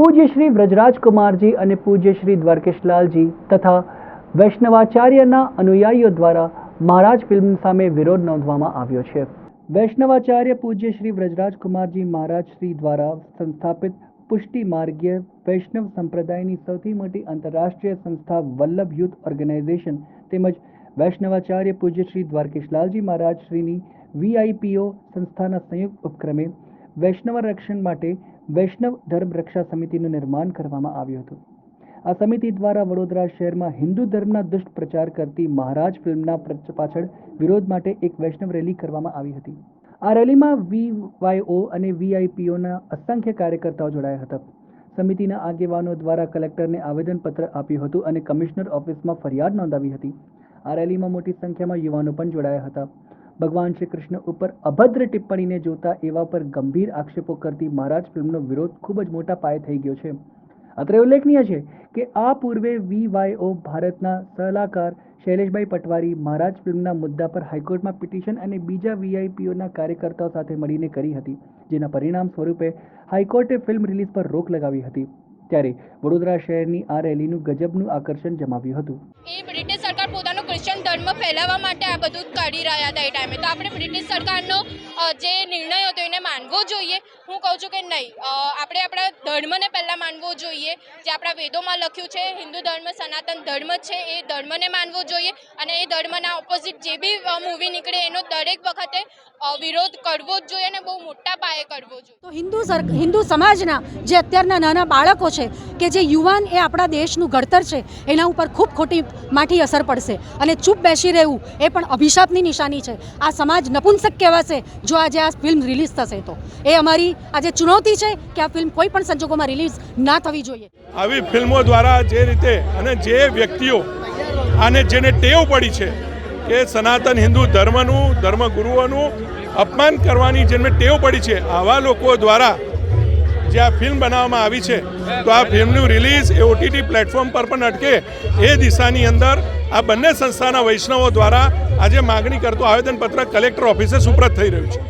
પૂજ્ય શ્રી વ્રજરાજકુમારજી અને પૂજ્ય શ્રી દ્વારકેશલાલજી તથા વૈષ્ણવાચાર્યના અનુયાયીઓ દ્વારા મહારાજ ફિલ્મ સામે વિરોધ નોંધવામાં આવ્યો છે. વૈષ્ણવાચાર્ય પૂજ્ય શ્રી વ્રજરાજકુમારજી મહારાજ શ્રી દ્વારા સંસ્થાપિત પુષ્ટિ માર્ગીય વૈષ્ણવ સંપ્રદાયની સૌથી મોટી આંતરરાષ્ટ્રીય સંસ્થા વલ્લભ યુથ ઓર્ગેનાઇઝેશન તેમજ વૈષ્ણવાચાર્ય પૂજ્ય શ્રી દ્વારકેશલાલજી મહારાજ શ્રીની વીઆઈપીઓ સંસ્થાના સંયુક્ત ઉપક્રમે વૈષ્ણવ રક્ષણ માટે વૈષ્ણવ ધર્મ રક્ષા સમિતિનું નિર્માણ કરવામાં આવ્યું હતું. આ સમિતિ દ્વારા વડોદરા શહેરમાં હિન્દુ ધર્મના દુષ્ટ પ્રચાર કરતી મહારાજ ફિલ્મના પાછળ વિરોધ માટે એક વૈષ્ણવ રેલી કરવામાં આવી હતી. આ રેલીમાં વીવાયઓ અને વીઆઈપીઓના અસંખ્ય કાર્યકર્તાઓ જોડાયા હતા. સમિતિના આગેવાનો દ્વારા કલેક્ટરને આવેદનપત્ર આપ્યું હતું અને કમિશનર ઓફિસમાં ફરિયાદ નોંધાવી હતી. આ રેલીમાં મોટી સંખ્યામાં યુવાનો પણ જોડાયા હતા. ભગવાન શ્રી કૃષ્ણ ઉપર અભદ્ર ટિપ્પણીને જોતા એવા પર ગંભીર આક્ષેપો કરતી મહારાજ ફિલ્મનો વિરોધ ખૂબ જ મોટા પાયે થઈ ગયો છે. અત્રે ઉલ્લેખનીય છે કે આ પૂર્વે વીવાયઓ ભારતના સલાહકાર શૈલેષભાઈ પટવારી મહારાજ ફિલ્મના મુદ્દા પર હાઈકોર્ટમાં પિટિશન અને બીજા વીઆઈપીઓના કાર્યકર્તાઓ સાથે મળીને કરી હતી, જેના પરિણામ સ્વરૂપે હાઈકોર્ટે ફિલ્મ રિલીઝ પર રોક લગાવી હતી. ત્યારે વડોદરા શહેરની આ રેલીનું ગજબનું આકર્ષણ જમાવ્યું હતું. ધર્મ ફેલાવવા માટે આ બધું કાઢી રહ્યા હતા એ ટાઈમે. તો આપણે બ્રિટિશ સરકારનો જે નિર્ણય હતો એને માનવો જોઈએ. હું કહું છું કે નહીં. આપણે આપણા ધર્મને પહેલાં માનવો જોઈએ. જે આપણા વેદોમાં લખ્યું છે, હિન્દુ ધર્મ, સનાતન ધર્મ છે, એ ધર્મને માનવો જોઈએ અને એ ધર્મના ઓપોઝિટ જે બી મૂવી નીકળે એનો દરેક વખતે વિરોધ કરવો જ જોઈએ અને બહુ મોટા પાયે કરવો જોઈએ. તો હિન્દુ હિન્દુ સમાજના જે અત્યારના નાના બાળકો છે, કે જે યુવાન એ આપણા દેશનું ઘડતર છે, એના ઉપર ખૂબ ખોટી માઠી અસર પડશે. અને ચૂપ બેસી રહેવું એ પણ અભિશાપની નિશાની છે. આ સમાજ નપુંસક કહેવાશે જો આજે આ ફિલ્મ રિલીઝ થશે તો. એ અમારી આજે ચુનૌતી છે કે આ ફિલ્મ કોઈ પણ સંજોગોમાં રિલીઝ ના થવી જોઈએ. આવી ફિલ્મો દ્વારા જે રીતે અને જે વ્યક્તિઓ અને જેને ટેવ પડી છે કે સનાતન હિન્દુ ધર્મનું, ધર્મગુરુઓનું અપમાન કરવાની જેમને ટેવ પડી છે, આવા લોકો દ્વારા જે આ ફિલ્મ બનાવવામાં આવી છે, તો આ ફિલ્મનું રિલીઝ એ ઓટીટી પ્લેટફોર્મ પર પણ અટકે એ દિશાની અંદર આ બંને સંસ્થાના વૈષ્ણવો દ્વારા આજે માગણી કરતું આવેદનપત્ર કલેક્ટર ઓફિસે સુપ્રત થઈ રહ્યું છે.